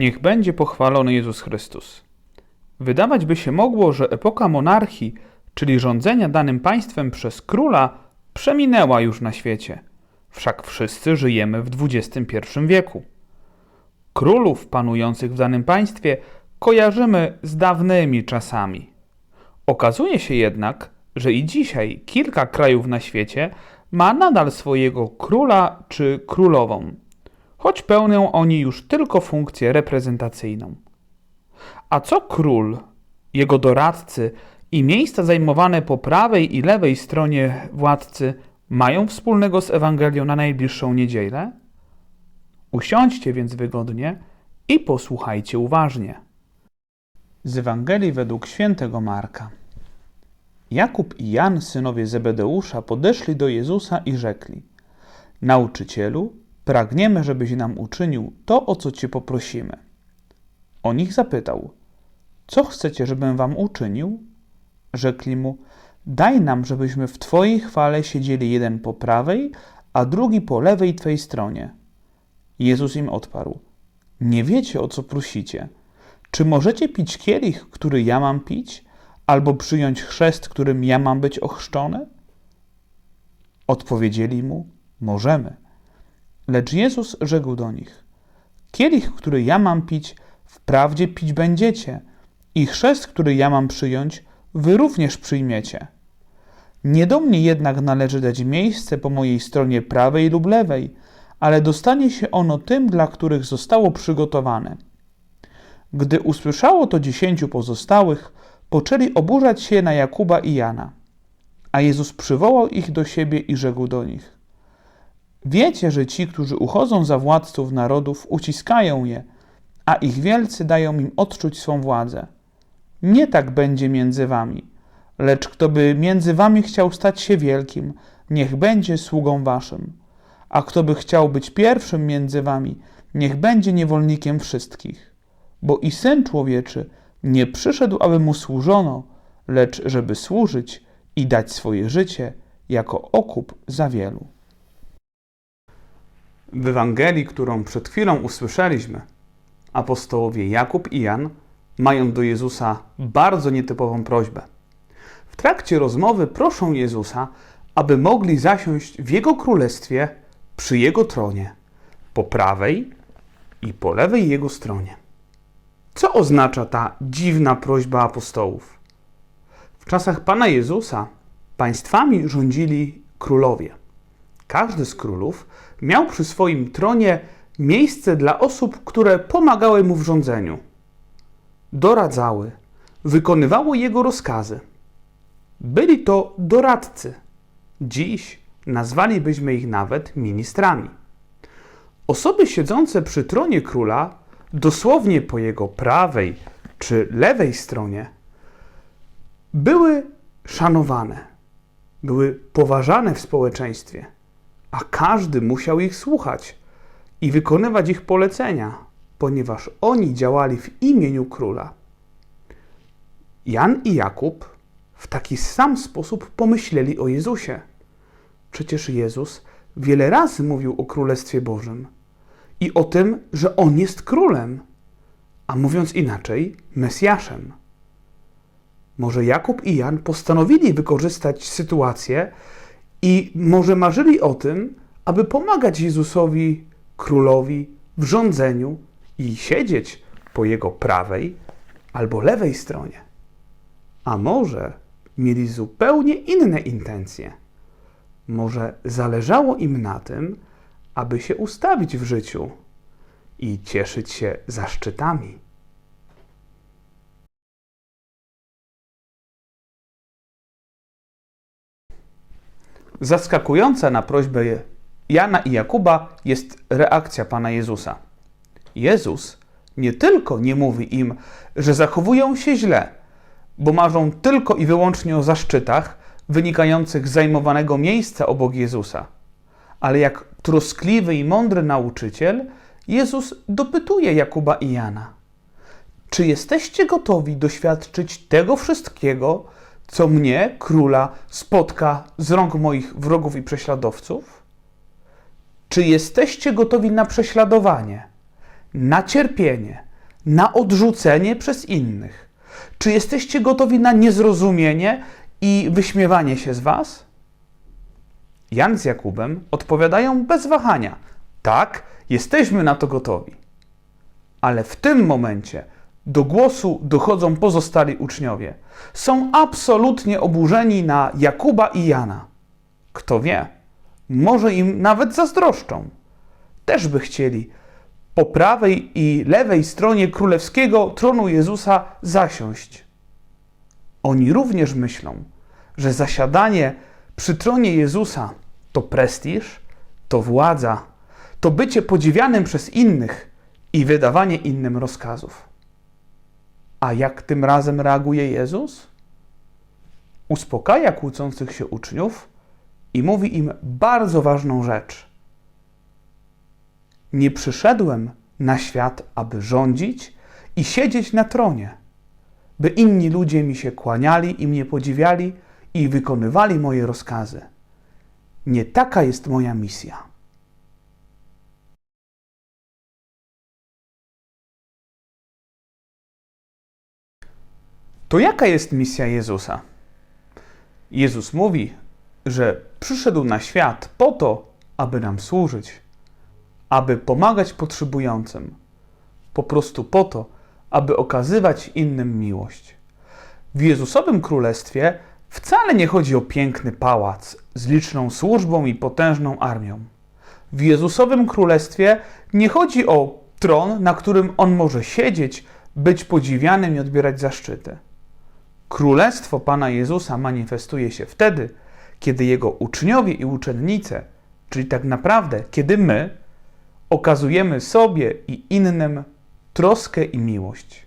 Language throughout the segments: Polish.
Niech będzie pochwalony Jezus Chrystus. Wydawać by się mogło, że epoka monarchii, czyli rządzenia danym państwem przez króla, przeminęła już na świecie. Wszak wszyscy żyjemy w XXI wieku. Królów panujących w danym państwie kojarzymy z dawnymi czasami. Okazuje się jednak, że i dzisiaj kilka krajów na świecie ma nadal swojego króla czy królową, choć pełnią oni już tylko funkcję reprezentacyjną. A co król, jego doradcy i miejsca zajmowane po prawej i lewej stronie władcy mają wspólnego z Ewangelią na najbliższą niedzielę? Usiądźcie więc wygodnie i posłuchajcie uważnie. Z Ewangelii według świętego Marka. Jakub i Jan, synowie Zebedeusza, podeszli do Jezusa i rzekli: Nauczycielu, pragniemy, żebyś nam uczynił to, o co cię poprosimy. On ich zapytał: Co chcecie, żebym wam uczynił? Rzekli mu: Daj nam, żebyśmy w Twojej chwale siedzieli jeden po prawej, a drugi po lewej Twej stronie. Jezus im odparł: Nie wiecie, o co prosicie. Czy możecie pić kielich, który ja mam pić, albo przyjąć chrzest, którym ja mam być ochrzczony? Odpowiedzieli mu: Możemy. Lecz Jezus rzekł do nich: Kielich, który ja mam pić, wprawdzie pić będziecie, i chrzest, który ja mam przyjąć, wy również przyjmiecie. Nie do mnie jednak należy dać miejsce po mojej stronie prawej lub lewej, ale dostanie się ono tym, dla których zostało przygotowane. Gdy usłyszało to dziesięciu pozostałych, poczęli oburzać się na Jakuba i Jana. A Jezus przywołał ich do siebie i rzekł do nich: Wiecie, że ci, którzy uchodzą za władców narodów, uciskają je, a ich wielcy dają im odczuć swą władzę. Nie tak będzie między wami, lecz kto by między wami chciał stać się wielkim, niech będzie sługą waszym. A kto by chciał być pierwszym między wami, niech będzie niewolnikiem wszystkich. Bo i syn człowieczy nie przyszedł, aby mu służono, lecz żeby służyć i dać swoje życie jako okup za wielu. W Ewangelii, którą przed chwilą usłyszeliśmy, apostołowie Jakub i Jan mają do Jezusa bardzo nietypową prośbę. W trakcie rozmowy proszą Jezusa, aby mogli zasiąść w Jego królestwie przy Jego tronie, po prawej i po lewej Jego stronie. Co oznacza ta dziwna prośba apostołów? W czasach Pana Jezusa państwami rządzili królowie. Każdy z królów miał przy swoim tronie miejsce dla osób, które pomagały mu w rządzeniu. Doradzały, wykonywały jego rozkazy. Byli to doradcy. Dziś nazwalibyśmy ich nawet ministrami. Osoby siedzące przy tronie króla, dosłownie po jego prawej czy lewej stronie, były szanowane, były poważane w społeczeństwie, a każdy musiał ich słuchać i wykonywać ich polecenia, ponieważ oni działali w imieniu króla. Jan i Jakub w taki sam sposób pomyśleli o Jezusie. Przecież Jezus wiele razy mówił o Królestwie Bożym i o tym, że On jest królem, a mówiąc inaczej, Mesjaszem. Może Jakub i Jan postanowili wykorzystać sytuację i może marzyli o tym, aby pomagać Jezusowi, królowi, w rządzeniu i siedzieć po jego prawej albo lewej stronie. A może mieli zupełnie inne intencje. Może zależało im na tym, aby się ustawić w życiu i cieszyć się zaszczytami. Zaskakująca na prośbę Jana i Jakuba jest reakcja Pana Jezusa. Jezus nie tylko nie mówi im, że zachowują się źle, bo marzą tylko i wyłącznie o zaszczytach wynikających z zajmowanego miejsca obok Jezusa, ale jak troskliwy i mądry nauczyciel, Jezus dopytuje Jakuba i Jana: Czy jesteście gotowi doświadczyć tego wszystkiego, co mnie, króla, spotka z rąk moich wrogów i prześladowców? Czy jesteście gotowi na prześladowanie, na cierpienie, na odrzucenie przez innych? Czy jesteście gotowi na niezrozumienie i wyśmiewanie się z Was? Jan z Jakubem odpowiadają bez wahania: Tak, jesteśmy na to gotowi. Ale w tym momencie do głosu dochodzą pozostali uczniowie. Są absolutnie oburzeni na Jakuba i Jana. Kto wie, może im nawet zazdroszczą. Też by chcieli po prawej i lewej stronie królewskiego tronu Jezusa zasiąść. Oni również myślą, że zasiadanie przy tronie Jezusa to prestiż, to władza, to bycie podziwianym przez innych i wydawanie innym rozkazów. A jak tym razem reaguje Jezus? Uspokaja kłócących się uczniów i mówi im bardzo ważną rzecz. Nie przyszedłem na świat, aby rządzić i siedzieć na tronie, by inni ludzie mi się kłaniali i mnie podziwiali i wykonywali moje rozkazy. Nie taka jest moja misja. To jaka jest misja Jezusa? Jezus mówi, że przyszedł na świat po to, aby nam służyć, aby pomagać potrzebującym, po prostu po to, aby okazywać innym miłość. W Jezusowym Królestwie wcale nie chodzi o piękny pałac z liczną służbą i potężną armią. W Jezusowym Królestwie nie chodzi o tron, na którym on może siedzieć, być podziwianym i odbierać zaszczyty. Królestwo Pana Jezusa manifestuje się wtedy, kiedy Jego uczniowie i uczennice, czyli tak naprawdę kiedy my, okazujemy sobie i innym troskę i miłość.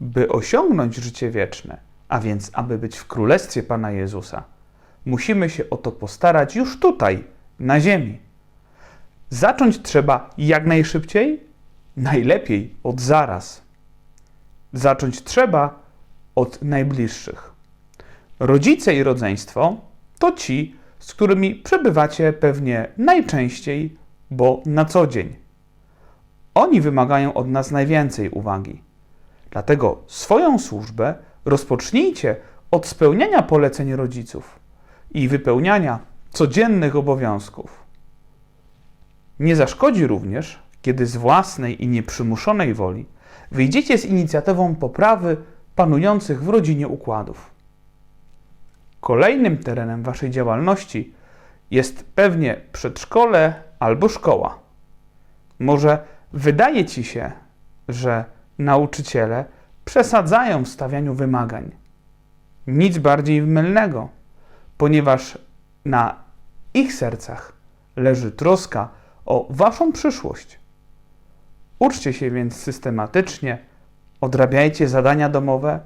By osiągnąć życie wieczne, a więc aby być w Królestwie Pana Jezusa, musimy się o to postarać już tutaj, na ziemi. Zacząć trzeba jak najszybciej, najlepiej od zaraz. Zacząć trzeba od najbliższych. Rodzice i rodzeństwo to ci, z którymi przebywacie pewnie najczęściej, bo na co dzień. Oni wymagają od nas najwięcej uwagi. Dlatego swoją służbę rozpocznijcie od spełniania poleceń rodziców i wypełniania codziennych obowiązków. Nie zaszkodzi również, kiedy z własnej i nieprzymuszonej woli wyjdziecie z inicjatywą poprawy panujących w rodzinie układów. Kolejnym terenem Waszej działalności jest pewnie przedszkole albo szkoła. Może wydaje Ci się, że nauczyciele przesadzają w stawianiu wymagań. Nic bardziej mylnego, ponieważ na ich sercach leży troska o Waszą przyszłość. Uczcie się więc systematycznie, odrabiajcie zadania domowe,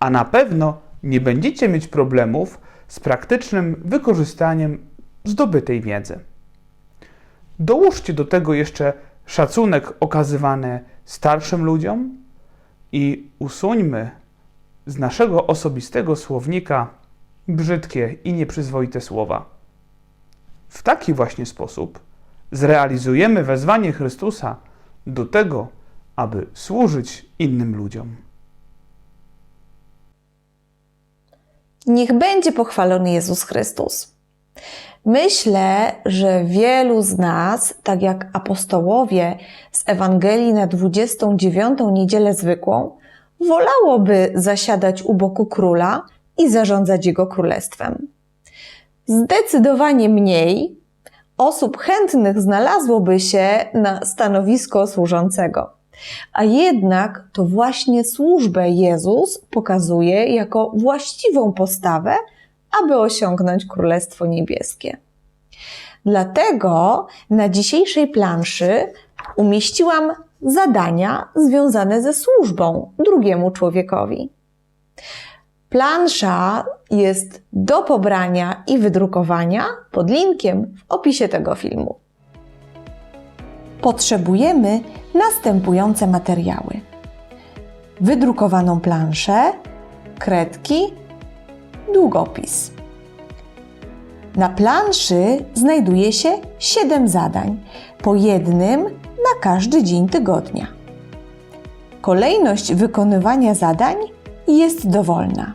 a na pewno nie będziecie mieć problemów z praktycznym wykorzystaniem zdobytej wiedzy. Dołóżcie do tego jeszcze szacunek okazywany starszym ludziom i usuńmy z naszego osobistego słownika brzydkie i nieprzyzwoite słowa. W taki właśnie sposób zrealizujemy wezwanie Chrystusa do tego, aby służyć innym ludziom. Niech będzie pochwalony Jezus Chrystus. Myślę, że wielu z nas, tak jak apostołowie z Ewangelii na 29. niedzielę zwykłą, wolałoby zasiadać u boku króla i zarządzać jego królestwem. Zdecydowanie mniej osób chętnych znalazłoby się na stanowisko służącego. A jednak to właśnie służbę Jezus pokazuje jako właściwą postawę, aby osiągnąć Królestwo Niebieskie. Dlatego na dzisiejszej planszy umieściłam zadania związane ze służbą drugiemu człowiekowi. Plansza jest do pobrania i wydrukowania pod linkiem w opisie tego filmu. Potrzebujemy następujące materiały: wydrukowaną planszę, kredki, długopis. Na planszy znajduje się 7 zadań, po jednym na każdy dzień tygodnia. Kolejność wykonywania zadań jest dowolna.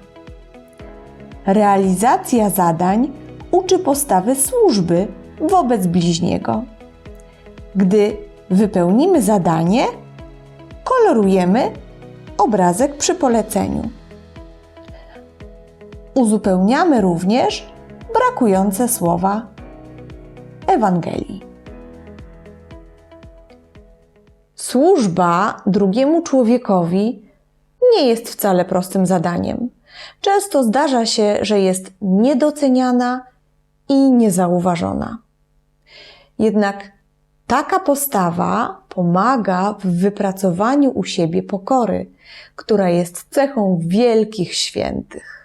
Realizacja zadań uczy postawy służby wobec bliźniego. Gdy wypełnimy zadanie, kolorujemy obrazek przy poleceniu. Uzupełniamy również brakujące słowa Ewangelii. Służba drugiemu człowiekowi nie jest wcale prostym zadaniem. Często zdarza się, że jest niedoceniana i niezauważona. Jednak taka postawa pomaga w wypracowaniu u siebie pokory, która jest cechą wielkich świętych.